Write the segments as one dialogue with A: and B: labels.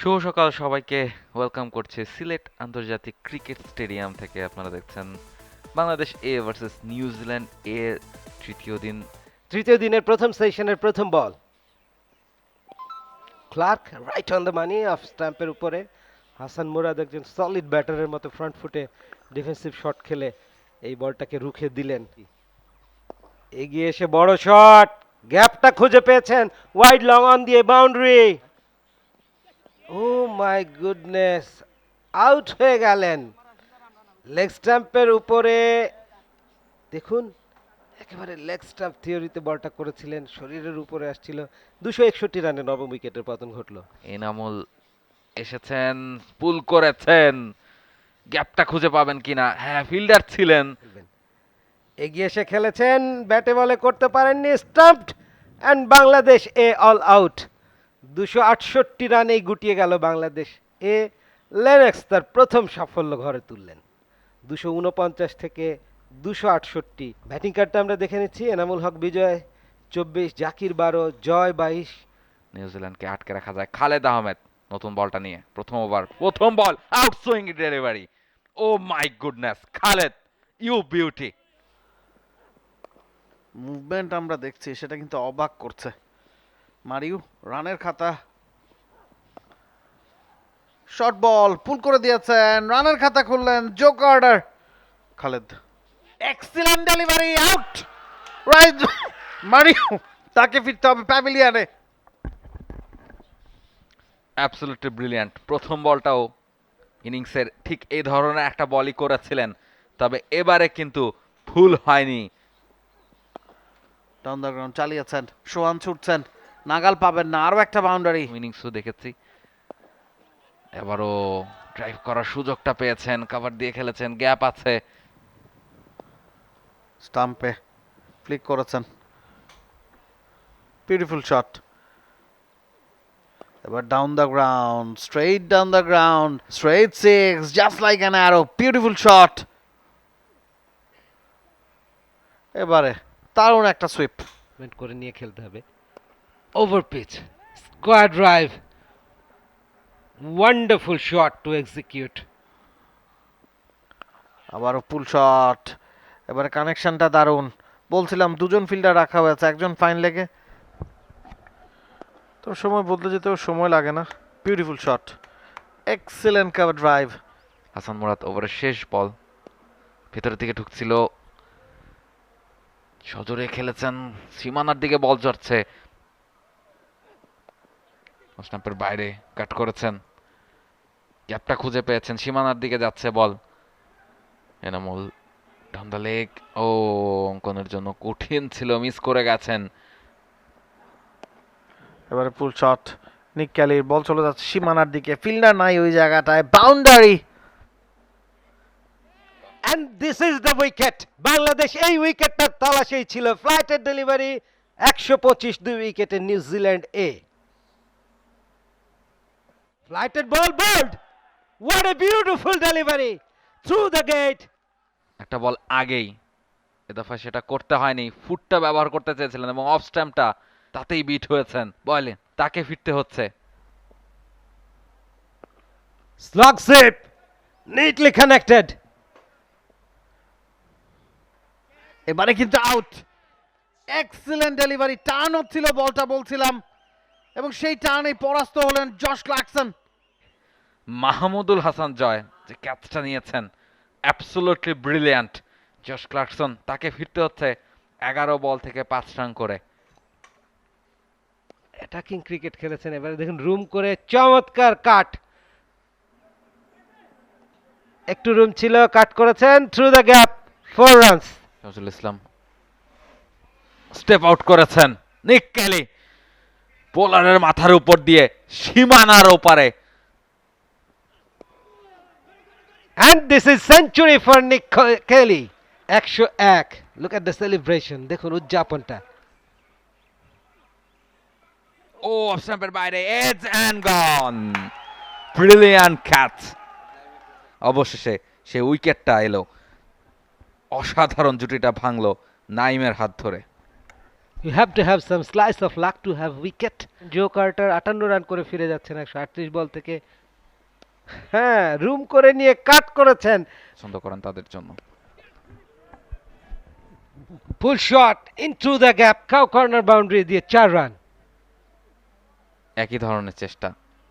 A: শুভ সকাল সবাইকে। ওয়েলকাম করছে সিলেট আন্তর্জাতিক ক্রিকেট স্টেডিয়াম থেকে আপনারা দেখছেন Bangladesh A versus New Zealand A তৃতীয় দিন।
B: তৃতীয় দিনের প্রথম সেশনের প্রথম ball. Clarke right on the money off স্ট্যাম্পের উপরে। হাসান মুরাদ একজন সলিড ব্যাটারের মতো ফ্রন্ট ফুটে ডিফেন্সিভ শট খেলে এই বলটাকে রুখে দিলেন। এগিয়ে এসে বড় শট গ্যাপটা খুঁজে পেয়েছেন। ওয়াইড লং অন দিয়ে boundary oh my goodness out হয়ে গেলেন। লেগ স্ট্যাম্পের উপরে দেখুন একেবারে লেগ স্টাম্প থিওরিতে বলটা করেছিলেন শরীরের উপরে আসছিল। দুশো একষট্টি রানে নবম উইকেটের পতন ঘটলো।
A: এনামুল এসেছেন পুল করেছেন। গ্যাপটা খুঁজে পাবেন কিনা। হ্যাঁ ফিল্ডার ছিলেন।
B: এগিয়ে এসে খেলেছেন ব্যাটে বলে করতে পারেননি stumped and Bangladesh A all out দুশো আটষট্টি রানেই গুটিয়ে গেল বাংলাদেশ। এ লেনেক্স তার প্রথম সাফল্য ঘরে তুললেন। দুশো উনপঞ্চাশ থেকে দুশো আটষট্টি ব্যাটিং কার্ডটা আমরা দেখে নিচ্ছি। এনামুল হক বিজয় চব্বিশ জাকির বারো জয় বাইশ।
A: নিউজিল্যান্ডকে আটকে রাখা যায় খালেদ আহমেদ নতুন বলটা নিয়ে। প্রথম ওভার প্রথম ball out swing delivery. Oh my goodness Khaled you beauty.
C: Movement আমরা দেখছি সেটা কিন্তু অবাক করছে। মারিউ রানের খাতা। শর্ট বল পুল করে দিয়েছেন। রানের খাতা খুললেন joke order Khaled. Excellent delivery out right মারিউ তাকে ফিরতে হবে প্যাভিলিয়ানে।
A: অ্যাবসলিউটলি ব্রিলিয়ান্ট প্রথম বলটাও ইনিংসের ঠিক এই ধরনের একটা বলই করেছিলেন তবে এবারে কিন্তু ভুল হয়নি।
C: ডাউন দ্য গ্রাউন্ড চালিয়েছেন। সোহান ছুটছেন। নাগাল পাবেন না। আরও একটা বাউন্ডারি
A: ইনিংসও দেখেছি। এবারও ড্রাইভ করার সুযোগটা পেয়েছেন কভার দিয়ে খেলেছেন গ্যাপ আছে।
C: স্টাম্পে ফ্লিক করেছেন। বিউটিফুল শট এবার down the ground straight down the ground straight six just like an arrow beautiful shot এবারে দারুণ একটা সুইপ
B: করে নিয়ে খেলতে হবে। Over pitch square drive wonderful shot to execute
C: আবারও পুল শট এবারে কানেকশনটা দারুণ। বলছিলাম দুজন ফিল্ডার রাখা হয়েছে একজন ফাইন লেগে তো সময় বদলে যেতেও সময় লাগে না। Beautiful shot excellent cover drive
A: Hasan Murad ওভারের শেষ বল। ভেতরের দিকে ঢুকছিল। সজোরে খেলেছেন। সীমানার দিকে বল চড়ছে। স্টাম্পের বাইরে কাট করেছেন। গ্যাপটা খুঁজে পেয়েছেন। সীমানার দিকে যাচ্ছে বল। এনামুল ঠান্ডা লেগ ও অঙ্কনের জন্য কঠিন ছিল মিস করে গেছেন।
C: এবারে পুল শট নিক ক্যালির বল চলে যাচ্ছে সীমানার দিকে। ফিল্ডার নাই ওই জায়গাটায় boundary.
B: And this is the wicket Bangladesh এই উইকেটটার তালাশেই ছিল। ফ্লাইটের ডেলিভারি একশো পঁচিশ দুই উইকেটে New Zealand A. Flighted ball bowled what a beautiful delivery through the gate
A: একটা বল আগেই। এ দফা সেটা করতে হয়নি। ফুটটা ব্যবহার করতে চেয়েছিলেন এবং অফ স্ট্যাম্পটা তাতেই বিট হয়েছেন। বলে তাকে ফিরতে হচ্ছে।
B: স্লগ সেপ নিটলি কানেক্টেড
C: এবারে কিন্তু আউট এক্সিলেন্ট ডেলিভারি টার্ন হচ্ছিল বলটা বলছিলাম। এবং সেই টার্নেই পরাস্ত হলেন জশ ক্লাকসন
A: মাহমুদুল হাসান জয় যে ক্যাচটা নিয়েছেন। অ্যাবসোলুটলি ব্রিলিয়ান্ট জশ ক্লার্কসন তাকে ফিরতে হচ্ছে এগারো বল থেকে পাঁচ রান করে।
B: অ্যাটাকিং ক্রিকেট খেলেছেন এবারে। দেখুন রুম করে চমৎকার কাট একটু রুম ছিল কাট করেছেন through the gap four runs
A: Nazrul Islam step out করেছেন। নিক ক্যালি বোলারের মাথার উপর দিয়ে সীমানার ওপারে
B: and this is century for Nick Kelly একশো এক। লুক এট দ্য সেলিব্রেশন দেখুন উদযাপনটা।
A: ও স্ট্যাম্পের বাইরে। Edge and gone brilliant catch অবশেষে সে উইকেটটা এলো। অসাধারণ জুটিটা ভাঙলো নাইমের হাত ধরে।
B: You have to have some slice of luck to have wicket Joe Carter আটান্ন রান করে ফিরে যাচ্ছেন একশো আটত্রিশ বল থেকে। হ্যাঁ রুম করে নিয়ে কাট করেছেন।
A: পছন্দ করেন তাদের জন্য।
B: Full shot the gap cow corner boundary দিয়ে চার রান
A: একই ধরনের চেষ্টা।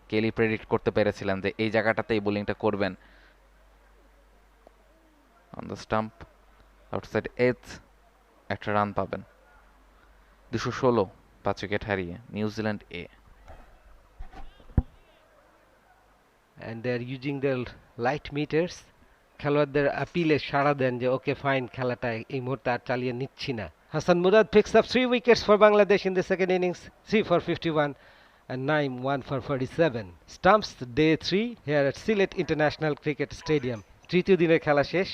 A: কেলি প্রেডিক্ট করতে পেরেছিলেন যে এই জায়গাটাতে এই বোলিংটা করবেন। On the stump outside edge একটা রান পাবেন। দুশো ষোলো পাঁচ উইকেট হারিয়ে New Zealand A
B: and they are using their light meters খেলোয়াড়দের আপিলে সাড়া দেন যে ওকে ফাইন খেলাটা এই মুহূর্তে আর চালিয়ে নিচ্ছি না Hasan Murad picks up three wickets for Bangladesh in the second innings, three for 51 and nine one for 47. Stumps day three here at Sylhet International Cricket Stadium. তৃতীয় দিনের খেলা শেষ